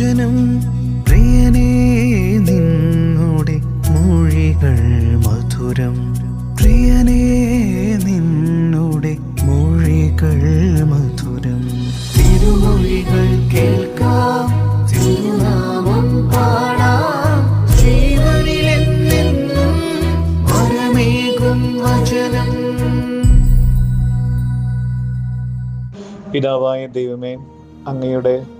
മോചനം പ്രിയനേ നിന്നോടെ മൊഴികൾ മധുരം. പ്രിയനേ നിന്നോടെ മൊഴികൾ മധുരം. തിരുമൊഴികൾ കേൾക്കാം പാടാം. വചനം. പിതാവായ ദൈവമേ അങ്ങയുടെ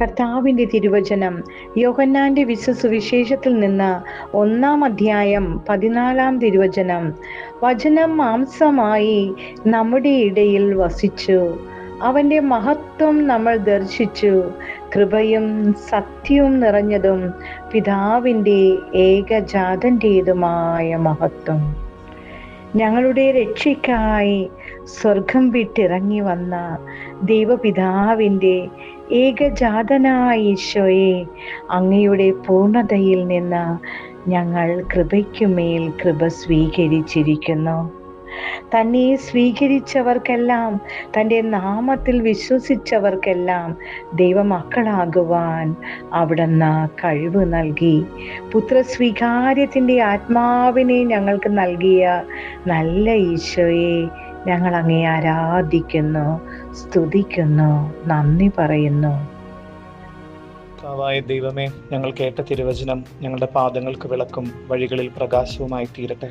കർത്താവിന്റെ തിരുവചനം യോഹന്നാന്റെ വിശ്വസുവിശേഷത്തിൽ നിന്ന് ഒന്നാം അധ്യായം പതിനാലാം തിരുവചനം. വചനം മാംസമായി നമ്മുടെ ഇടയിൽ വസിച്ചു. അവന്റെ മഹത്വം നമ്മൾ ദർശിച്ചു. കൃപയും സത്യവും നിറഞ്ഞതും പിതാവിന്റെ ഏകജാതന്റെതുമായ മഹത്വം. ഞങ്ങളുടെ രക്ഷയ്ക്കായി സ്വർഗം വിട്ടിറങ്ങി വന്ന ദൈവപിതാവിന്റെ ഏകജാതനായ ഈശോയെ അങ്ങയുടെ പൂർണതയിൽ നിന്ന് ഞങ്ങൾ കൃപയ്ക്കുമേൽ കൃപ സ്വീകരിച്ചിരിക്കുന്നു. തന്നെ സ്വീകരിച്ചവർക്കെല്ലാം തന്റെ നാമത്തിൽ വിശ്വസിച്ചവർക്കെല്ലാം ദൈവമക്കളാകുവാൻ അവിടുന്ന് കഴിവ് നൽകി. പുത്രസ്വീകാര്യത്തിന്റെ ആത്മാവിനെ ഞങ്ങൾക്ക് നൽകിയ നല്ല ഈശോയെ ഞങ്ങൾ അങ്ങേ ആരാധിക്കുന്നു സ്തുതിക്കുന്നു നന്ദി പറയുന്നു. കർത്താവായ ദൈവമേ ഞങ്ങൾ കേട്ട തിരുവചനം ഞങ്ങളുടെ പാദങ്ങൾക്ക് വിളക്കും വഴികളിൽ പ്രകാശവുമായി തീരട്ടെ.